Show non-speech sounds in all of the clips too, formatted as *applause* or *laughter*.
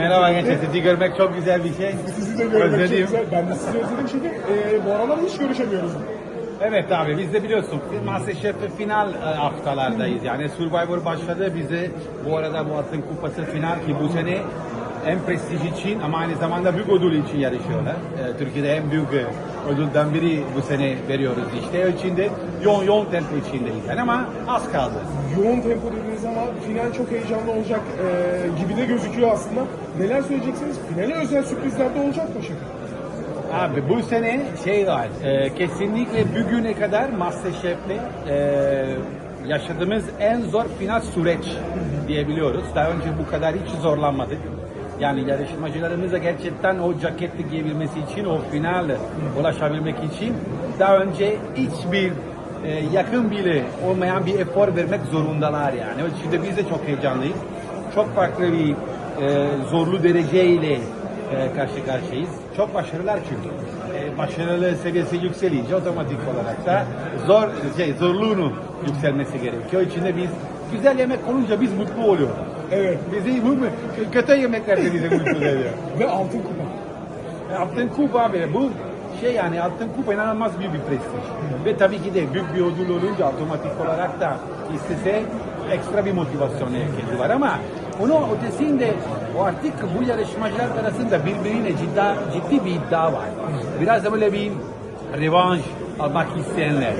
Merhaba gençler. Sizi görmek çok güzel bir şey. Sizi de görmek çok Özledim. güzel. Ben de sizi özledim çünkü e, bu aralar hiç görüşemiyoruz. Evet abi biz de biliyorsun biz Masterchef final e, haftalardayız. Yani Survivor başladı bize bu arada bu Altın Kupası final ki bu sene en prestij için ama aynı zamanda büyük ödül için yarışıyorlar. E, Türkiye'de en büyük e, ödülden biri bu sene veriyoruz işte. O için de yoğun yoğun tempo içindeyiz yani ama az kaldı. Yoğun tempo dediğiniz ama final çok heyecanlı olacak e, gibi de gözüküyor aslında. Neler söyleyeceksiniz? Finale özel sürprizler de olacak mı şaka? Abi bu sene şey var, e, kesinlikle bugüne kadar Masterchef'te e, yaşadığımız en zor final süreç diyebiliyoruz. Daha önce bu kadar hiç zorlanmadık. Yani yarışmacılarımıza gerçekten o ceketi giyebilmesi için, o finale ulaşabilmek için daha önce hiçbir e, yakın bile olmayan bir efor vermek zorundalar yani. De biz de çok heyecanlıyız. Çok farklı bir e, zorlu dereceyle e, karşı karşıyayız. Çok başarılılar çünkü. E, başarılı seviyesi yükselince otomatik olarak da zor şey zorluğunu yükselmesi gerekiyor. İçinde biz güzel yemek olunca biz mutlu oluyoruz. Evet. Bizi bu kötü yemekler de bizi mutlu ediyor. *laughs* Ve altın kupa. E, Altın kupa abi bu şey yani altın kupa inanılmaz büyük bir prestij. Ve tabii ki de büyük bir ödül olunca otomatik olarak da istese ekstra bir motivasyon herkesi var ama onun ötesinde o artık bu yarışmacılar arasında birbirine ciddi, ciddi bir iddia var. Biraz da böyle bir revanş almak isteyenler.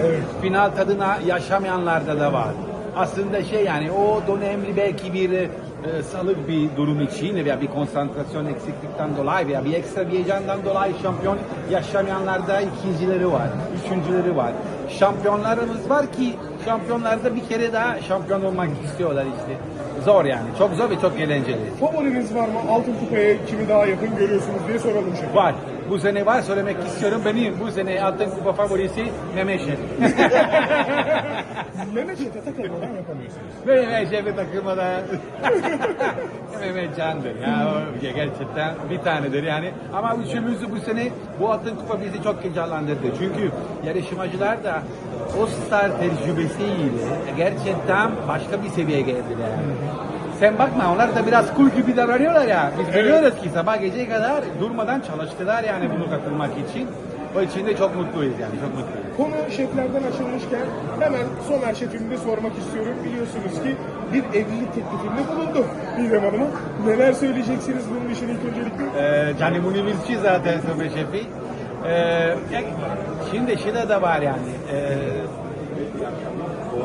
Final tadına yaşamayanlarda da var. Aslında şey yani o dönemli belki bir e, salık bir durum için veya bir konsantrasyon eksiklikten dolayı veya bir ekstra bir heyecandan dolayı şampiyon yaşamayanlarda ikincileri var, üçüncüleri var. Şampiyonlarımız var ki şampiyonlarda bir kere daha şampiyon olmak istiyorlar işte. Zor yani. Çok zor ve çok eğlenceli. Favoriniz var mı? Altın kupaya kimi daha yakın görüyorsunuz diye soralım şaka. Var. Bu sene var söylemek istiyorum. Benim bu sene altın kupa favorisi Mehmet Şef. *laughs* Mehmet Şef'e takılmadan yapamıyorsunuz. Mehmet Şef'e takılmadan *laughs* Mehmet Can'dır ya. O gerçekten bir tanedir yani. Ama üçümüzü bu sene bu altın kupa bizi çok heyecanlandırdı. Çünkü yarışmacılar da o star tecrübesiyle gerçekten başka bir seviyeye geldiler. Sen bakma onlar da biraz cool gibi davranıyorlar ya. Biz biliyoruz ki sabah geceye kadar durmadan çalıştılar yani bunu katılmak için. O için de çok mutluyuz yani çok mutluyuz. Konu şeflerden açılmışken hemen Somer şefimde sormak istiyorum. Biliyorsunuz ki bir evlilik teklifinde bulundu Didem Hanım'a. Neler söyleyeceksiniz bunun için ilk öncelikle? Ee, canımını bilçi zaten Somer Şefi. Ee, şimdi şurada da var yani. Ee,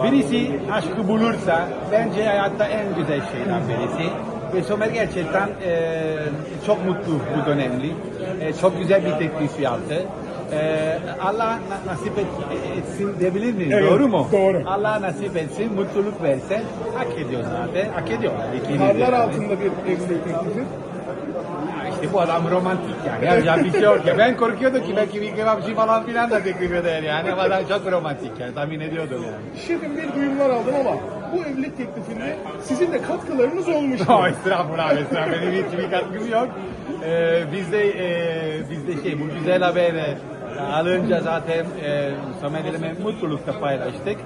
birisi aşkı bulursa bence hayatta en güzel şeyden birisi. Ve Somer gerçekten e, çok mutlu bu dönemli. E, çok güzel bir teklif yaptı. E, Allah na- nasip et, etsin diyebilir miyiz? Evet, doğru mu? doğru. Allah nasip etsin, mutluluk versin. Hak ediyor zaten. Hak de Karlar altında bir evlilik teklifi. Ya işte bu adam romantik yani. Yapacak bir şey yok ya. Ben korkuyordum ki belki bir kebapçı falan filan da teklif eder yani. Ama adam çok romantik yani. Tahmin ediyordum yani. Şefim bir duyumlar aldım ama bu evlilik teklifinde sizin de katkılarınız olmuştu. *laughs* Oh, estağfurullah, estağfurullah. Benim hiç bir katkım yok. Ee, bizde, e, bizde şey, bu güzel haberi alınca zaten e, Somer'le mutlulukta paylaştık.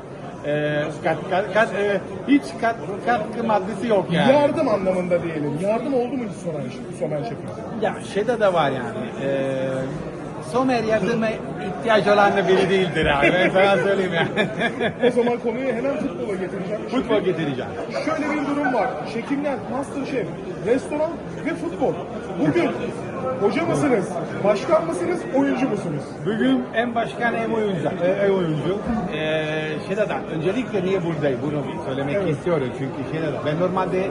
E, kat, kat, kat, e, hiç kat, katkı maddesi yok yani. Yardım anlamında diyelim. Yardım oldu mu hiç Somer, Somer şefim? Ya şeyde de var yani. E, Somer yardıma ihtiyaç olan da biri değildir abi. Ben sana söyleyeyim yani. O zaman konuyu hemen futbola getireceğim. Futbol getireceğim. Şöyle bir durum var. Şekimler, Masterchef, restoran ve futbol. Bugün hoca mısınız, başkan mısınız, oyuncu musunuz? Bugün en başkan hem oyuncu. e, En oyuncu. Ee, de, öncelikle niye buradayım bunu söylemek Evet. istiyorum çünkü de, ben normalde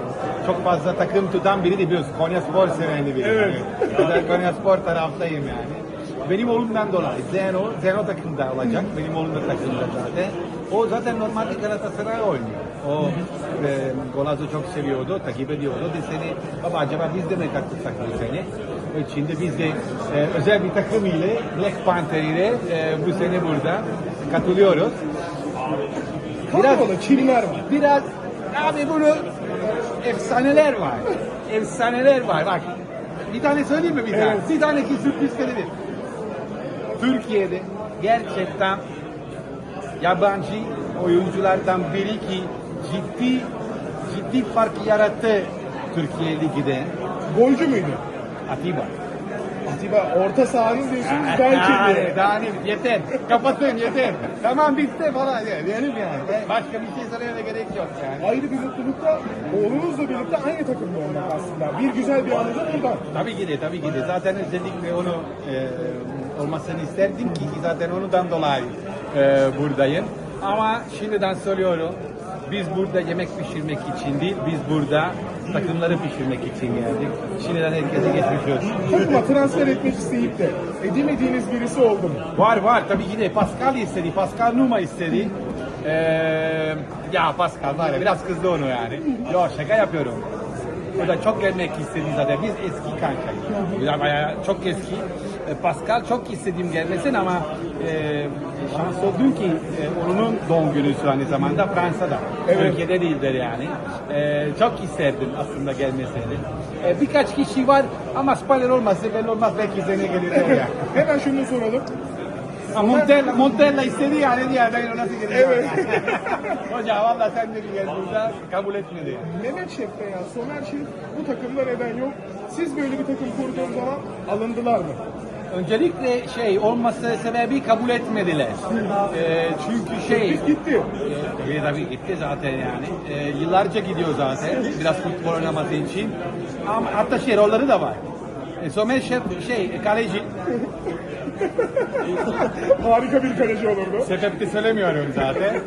çok fazla takım tutan biri de biliyorsun. Konya Spor seveni biri. Evet. Yani. Konya Spor taraftayım yani. Benim oğlumdan dolayı Zeno, Zeno takımda olacak. Benim oğlum da takımda zaten. O zaten normalde Galatasaray oynuyor. O e, Golaz'ı çok seviyordu, takip ediyordu. Deseni, baba acaba biz de mi katılsak bu sene? Şimdi biz de e, özel bir takım ile Black Panther ile e, bu sene burada katılıyoruz. Kadroda kimler var? Biraz abi bunu efsaneler var. Efsaneler var. Bak bir tane söyleyeyim mi bir tane? Bir tane ki sürpriz söyledim. Türkiye'de gerçekten yabancı oyunculardan biri ki ciddi ciddi fark yarattı Türkiye Ligi'de. Golcü müydü? Atiba. Atiba orta sahanın diyorsunuz Yani, kimdi? daha ne yeter. Kapatın yeter. Tamam bitti falan ya. Diyelim yani. Başka bir şey söylemene gerek yok yani. Ayrı bir mutlulukta oğlunuzla birlikte aynı takımda olmak aslında. Bir güzel bir anı da buradan. Tabii ki de tabii ki de. Zaten özellikle onu e, olmasını isterdim ki zaten ondan dolayı e, buradayım. Ama şimdiden söylüyorum. Biz burada yemek pişirmek için değil, biz burada takımları pişirmek için geldik. Şimdiden herkese geçmiş olsun. Takıma transfer etmek isteyip de edemediğiniz birisi oldu mu? Var var tabii ki de Pascal istedi, Pascal Numa istedi. Ee, ya Pascal var ya biraz kızdı onu yani. Yo şaka yapıyorum. O da çok gelmek istedi zaten. Biz eski kankayız. Ya bayağı çok eski. Ee, Pascal çok istedim gelmesin ama e, şans oldum ki e, onun doğum günü şu aynı zamanda Fransa'da. Evet. Ülkede değildir yani. Ee, çok isterdim aslında gelmeseydi. Ee, birkaç kişi var ama spoiler olmazsa belli olmaz belki sene gelir oraya. Hemen şunu soralım. Ha, Montella, Montella istedi yani diye ben ona nasıl geleceğim? Evet. *laughs* Hoca valla sen dedi gel burada kabul etmedi. Mehmet Şef veya Somer Şef bu takımda neden yok? Siz böyle bir takım kurduğunuz zaman alındılar mı? Öncelikle şey olması sebebi kabul etmediler. Ee, çünkü şey Biz gitti. Tabii tabii gitti zaten yani. Ee, yıllarca gidiyor zaten. Biraz futbol oynaması için. Ama hatta şey rolleri de var. E, Somer Şef şey kaleci. *laughs* Harika bir kaleci olurdu. Sebep de söylemiyorum zaten.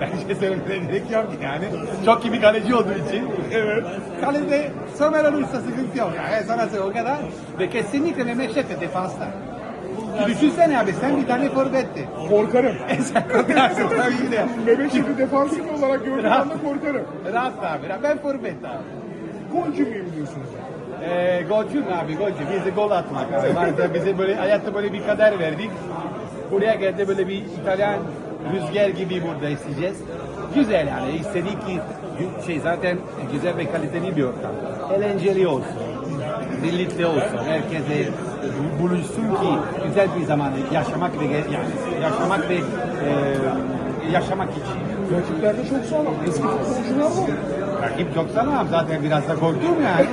Bence söylemene gerek yok yani. Çok iyi bir kaleci olduğu için. Evet. Kalede Somer olursa sıkıntı yok. Yani sanatı o kadar. Ve kesinlikle Mehmet Şef'e defansta. Düşünsene abi sen bir tane forvetti. Korkarım. *laughs* sen korkarsın tabii ki de. Mehmet Şef'i defansif olarak gördüğüm anda korkarım. Rahat abi. Ben forvet abi. Golcü müyüm diyorsunuz? Ee, golcü abi golcü. Biz de gol atmak abi. Bazen bize böyle hayatta böyle bir kader verdik. Buraya geldi böyle bir İtalyan rüzgar gibi burada isteyeceğiz. Güzel yani. İstedik ki şey zaten güzel ve kaliteli bir ortam. Eğlenceli olsun. Birlikte olsun. Herkese buluşsun ki güzel bir zaman yaşamak ve yani yaşamak ve e, yaşamak için. Rakiplerde çok sağlam. Eski futbolcular var. Rakip çok sağlam zaten biraz da korktum yani.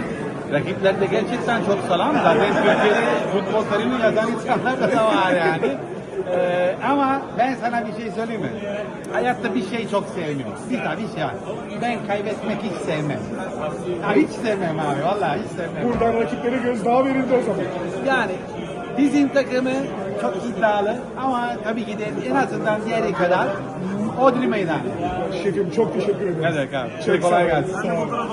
Rakipler de gerçekten çok sağlam. Zaten Türkiye'de futbol tarihini yazan insanlar da var yani. Ee, ama ben sana bir şey söyleyeyim mi? Hayatta bir şey çok sevmiyorum. Bir tane bir şey var. Ben kaybetmek hiç sevmem. Ya hiç sevmem abi. Vallahi hiç sevmem. Buradan rakiplere gözdağı verildi o zaman. Yani bizim takımı çok iddialı ama tabii ki de en azından diğeri kadar Odri Meydan. Şefim çok teşekkür ederim. Ne demek abi? Çok Kolay gelsin. Sağ olun.